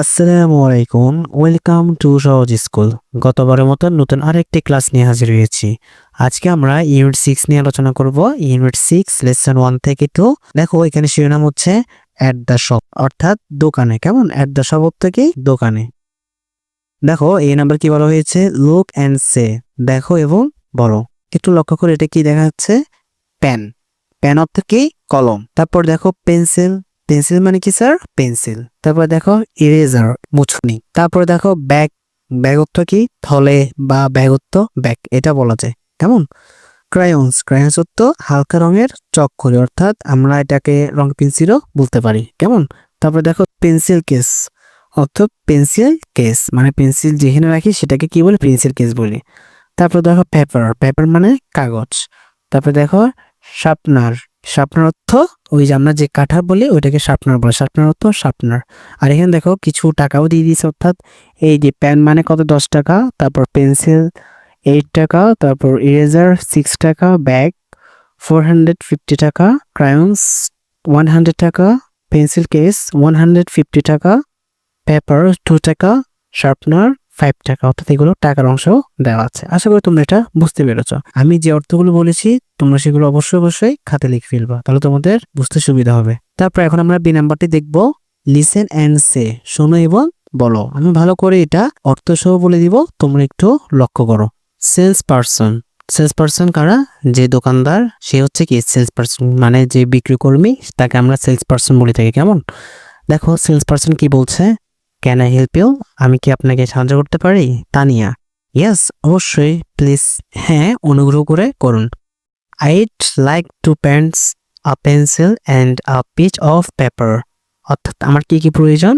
আসসালামু আলাইকুম, welcome to সহজ স্কুল। গতবারের মতো নতুন আরেকটি ক্লাস নিয়ে হাজির হয়েছি। আজকে আমরা ইউনিট সিক্স নিয়ে আলোচনা করব। ইউনিট সিক্স লেসন ওয়ান থেকে টু দেখো, এখানে শিরোনাম হচ্ছে অ্যাট দ্য শপ অর্থাৎ দোকানে। কেমন? অ্যাট দ্য শপ থেকে দোকানে। দেখো, এই নাম্বার কি বলা হয়েছে? লুক অ্যান্ড সে দেখো এবং বলো। একটু লক্ষ্য করে এটা কি দেখা যাচ্ছে? পেন পেন অর্থ কি কলম। তারপর দেখো পেন্সিল পেন্সিল মানে কি, স্যার? পেন্সিল। তারপর দেখো ইরেজার মুছনি। তারপর দেখো, ব্যাগ ব্যাগ অর্থ কি? থলে বা ব্যাগ অর্থ ব্যাগ, এটা বলা যায়। কেমন? ক্রায়ন্স ক্রায়ন্স অর্থ হালকা রঙের চক্করি অর্থাৎ আমরা এটাকে রং পেন্সিলও বলতে পারি। কেমন? তারপর দেখো, পেন্সিল কেস, অর্থ পেন্সিল কেস মানে পেন্সিল যেখানে রাখি সেটাকে কি বলে? পেন্সিল কেস বলি। তারপর দেখো, পেপার পেপার মানে কাগজ। তারপর দেখো, শার্পনার শার্পনার অর্থ, ওই যে আমরা যে কাঠা বলি, ওইটাকে শার্পনার বলে। শার্পনার অর্থ শার্পনার আর এখানে দেখো, কিছু টাকাও দিয়ে দিয়েছে, অর্থাৎ এই যে পেন মানে কত? দশ টাকা, তারপর পেন্সিল এইট টাকা, তারপর ইরেজার সিক্স টাকা ব্যাগ ফোর হান্ড্রেড ফিফটি টাকা ক্রায়ন্স ওয়ান হান্ড্রেড টাকা pencil case one hundred fifty টাকা পেপার টু টাকা শার্পনার ফাইভ টাকা অর্থাৎ এগুলো টাকার অংশ দেওয়া আছে। আশা করি তোমরা এটা বুঝতে পেরেছ। আমি যে অর্থগুলো বলেছি, তোমরা সেগুলো অবশ্যই অবশ্যই খাতে লিখে ফেলবা, তাহলে তোমাদের বুঝতে সুবিধা হবে। তারপর এখন আমরা বি নাম্বারটি দেখব। লিসেন অ্যান্ড সে শোনো এবং বলো। আমি ভালো করে এটা অর্থ সহ বলে দিব, তোমরা একটু লক্ষ্য করো। সেলস পারসন সেলস পারসন কারা? যে দোকানদার, সে হচ্ছে কি সেলস পারসন মানে যে বিক্রি কর্মী, তাকে আমরা সেলস পারসন বলে থাকি, কেমন? দেখো সেলস পারসন কি বলছে? ক্যান আই হেল্প ইউ আমি কি আপনাকে সাহায্য করতে পারি? তানিয়া। ইয়েস অবশ্যই। প্লিজ হ্যাঁ অনুগ্রহ করে করুন। I'd like two pens a pencil and a piece of paper অর্থাৎ আমার কি কি প্রয়োজন?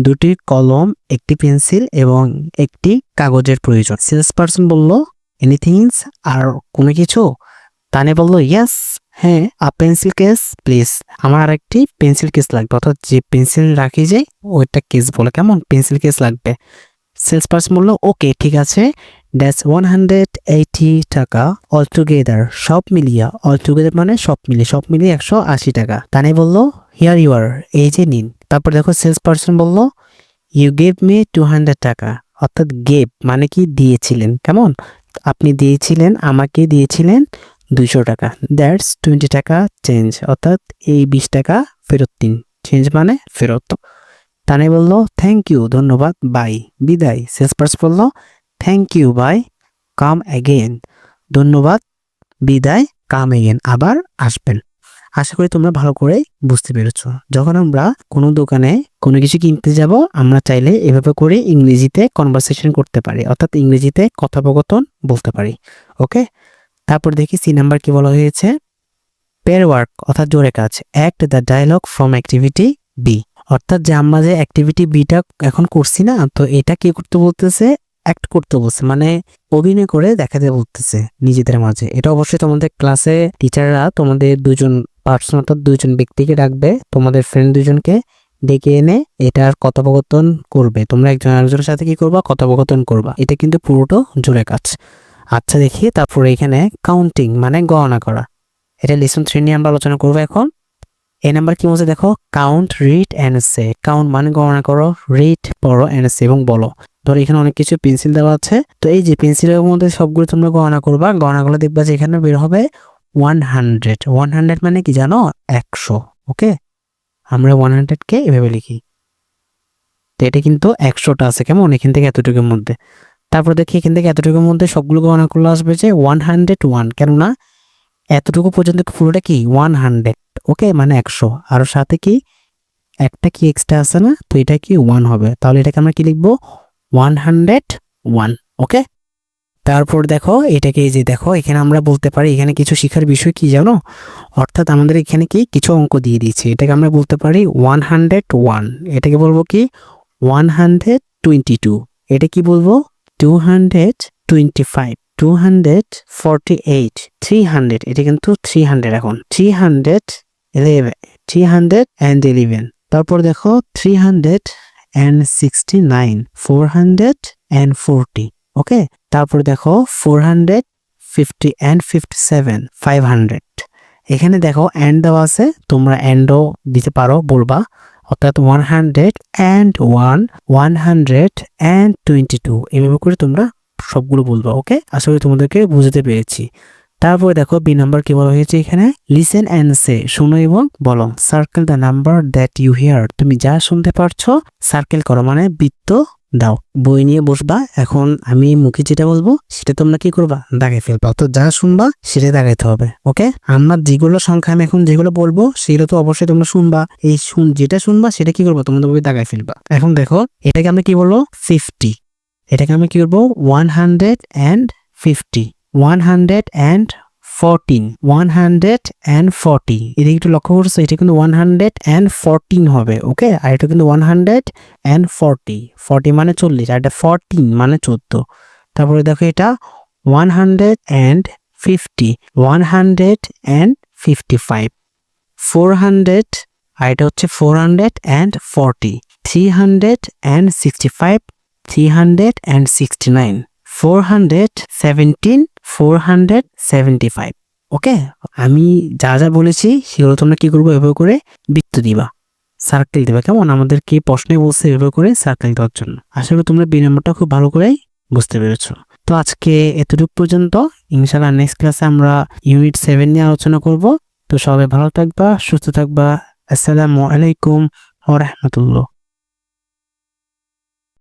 দুটি কলম, একটি পেন্সিল এবং একটি কাগজের প্রয়োজন। সেলস পারসন বলল এনিথিংস আর কোনো কিছু? তানে বলল ইয়েস হ্যাঁ আ পেন্সিল কেস প্লিজ আমার আর একটি পেন্সিল কেস লাগবে, অর্থাৎ যে পেন্সিল রাখি যায় ওইটা কেস বলে। কেমন? পেন্সিল কেস লাগবে। সেলস পার্সন বলল ওকে ঠিক আছে। দ্যাটস ওয়ান হান্ড্রেড এইটি টাকা অল টুগেদার সব মিলিয়া অল টুগেদার মানে সব মিলিয়ে সব মিলিয়ে একশো আশি টাকা। তানে বলল হিয়ার ইউ আর এই যে নিন। তারপর দেখো সেলস পার্সন বলল you gave me two hundred টাকা। অর্থাৎ গেভ মানে কি? দিয়েছিলেন। কেমন? আপনি দিয়েছিলেন, আমাকে দিয়েছিলেন। দুইশো টাকা। দ্যাটস টোয়েন্টি টাকা চেঞ্জ অর্থাৎ এই বিশ টাকা ফেরত দিন। চেঞ্জ মানে ফেরত। তানে বলল থ্যাংক ইউ ধন্যবাদ বাই বিদায়। সেলস পার্সন বলল thank you bye come again ধন্যবাদ, বিদায় কাম এগেন আবার আসবেন। আশা করি তোমরা ভালো করে বুঝতে পেরেছ। যখন আমরা কোনো দোকানে কোনো কিছু কিনতে যাব, আমরা চাইলে এভাবে করে ইংরেজিতে কনভারসেশন করতে পারি। অর্থাৎ ইংরেজিতে কথোপকথন বলতে পারি। ওকে তারপর দেখি সি নাম্বার কি বলা হয়েছে। পেয়ার ওয়ার্ক অর্থাৎ জোরে কাজ। Act the dialogue from activity B অর্থাৎ যে আমরা যে অ্যাক্টিভিটি বিটা এখন করছি না, তো এটা কি করতে বলতেছে? অ্যাক্ট করতে বলছে। মানে অভিনয় করে দেখাতে বলতেছে নিজেদের মাঝে। এটা অবশ্যই তোমাদের ক্লাসে টিচাররা তোমাদের দুজন পার্সন অর্থাৎ দুজন ব্যক্তিকে ডাকবে। তোমাদের ফ্রেন্ড দুজনকে ডেকে এনে এটার কথোপকথন করবে। তোমরা একজন আরেকজনের সাথে কি করবা? কথোপকথন করবা। এটা কিন্তু পুরোটা জোরে কাজ। আচ্ছা দেখি তারপরে এখানে কাউন্টিং মানে গণনা করা। এটা লিসন থ্রি নিয়ে আমরা আলোচনা করব এখন। এই নাম্বার কি বলছে দেখো? Count read and say count মানে গণনা করো রিড পড়ো অ্যান্ড সে এবং বলো। ধরো এখানে অনেক কিছু পেন্সিল দেওয়া আছে। তো এই যে পেন্সিলের মধ্যে সবগুলো তোমরা গণনা করবা। গণনা করলে দেখবা যে এখানে বের হবে ওয়ান হান্ড্রেড ওয়ান হান্ড্রেড মানে কি জানো? একশো। ওকে আমরা ওয়ান হান্ড্রেডকে এভাবে লিখি। তো এটা কিন্তু একশোটা আছে। কেমন? এখান থেকে এতটুকুর মধ্যে। তারপর দেখি এখান থেকে এতটুকুর মধ্যে সবগুলো গণনা করলে আসবে যে ওয়ান হান্ড্রেড ওয়ান কেননা এতটুকু পর্যন্ত পুরোটা কি? ওয়ান হান্ড্রেড ওকে মানে একশো। আর সাথে কি? একটা কি এক্সট্রা আছে না? তো এটা কি ওয়ান হবে। তাহলে এটাকে আমরা কি লিখব? ওয়ান হান্ড্রেড ওয়ান ওকে তারপর দেখো, এটাকে এই যে দেখো, এখানে আমরা বলতে পারি, এখানে কিছু শিখার বিষয় কি জানো? অর্থাৎ আমাদের এখানে কি? কিছু অঙ্ক দিয়ে দিয়েছে। এটাকে আমরা বলতে পারি ওয়ান হান্ড্রেড ওয়ান এটাকে বলব কি? ওয়ান হান্ড্রেড টোয়েন্টি টু এটা কি বলব? Two hundred twenty five two hundred forty eight three hundred এটা কিন্তু থ্রি হান্ড্রেড এখন three hundred eleven three hundred and eleven তারপর দেখো three hundred and sixty nine four hundred and forty okay তারপর দেখো four hundred fifty and fifty seven five hundred এখানে দেখো and দেওয়া আছে, তোমরা অ্যান্ডও দিতে পারো, বলবা। অর্থাৎ one hundred and one one hundred and twenty two এভাবে করে তোমরা সবগুলো বলব ওকে আশা করি তোমাদেরকে বুঝতে পেরেছি। তারপরে দেখো বি নাম্বার কি বলা হয়েছে এখানে? লিসেন অ্যান্ড সে শোনো এবং বলো। Circle the number that you hear তুমি যা শুনতে পারছ সার্কেল করো মানে বৃত্ত দাও, বই নিয়ে বসবা, এখন আমি মুখে যেটা বলব সেটা তোমরা কি করবা? দাগে ফেলবা। তো যা শুনবা সেটা দাগাইতে হবে, ওকে? আমরা যেগুলো সংখ্যা আমি এখন যেগুলো বলব সেগুলো তো অবশ্যই তোমরা শুনবা। এই শুন, যেটা শুনবা সেটা কি করব? তোমাদের বই দাগায় ফেলবা। এখন দেখো, এটাকে আমরা কি বলব? ফিফটি এটাকে আমি কি করব? One hundred and fifty one hundred and fourteen one hundred and forty এদিকে একটু লক্ষ্য করছ, এটা কিন্তু ওয়ান হান্ড্রেড অ্যান্ড ফোরটিন হবে ওকে আর এটা কিন্তু one hundred and forty forty মানে চল্লিশ, আর এটা ফোরটিন মানে চোদ্দ। তারপরে দেখো এটা one hundred and fifty one hundred and fifty five four hundred আর এটা হচ্ছে four hundred and forty three hundred and sixty five three hundred and sixty nine four hundred seventeen four hundred seventy five okay আমি যা যা বলেছি, সেগুলো তোমরা কি করব? এভাবে করে বৃত্ত দিবা। সার্কেল দিবা। কেমন? আমাদেরকে প্রশ্নে বলছে এভাবে করে সার্কেল দেওয়ার জন্য। আশা করি তোমরা বি নম্বরটা খুব ভালো করেই বুঝতে পেরেছ। তো আজকে এতটুকু পর্যন্ত। ইনশাল্লাহ নেক্সট ক্লাসে আমরা ইউনিট সেভেন নিয়ে আলোচনা করব। তো সবাই ভালো থাকবা, সুস্থ থাকবা। আসসালামু আলাইকুম ওয়া রাহমাতুল্লাহ।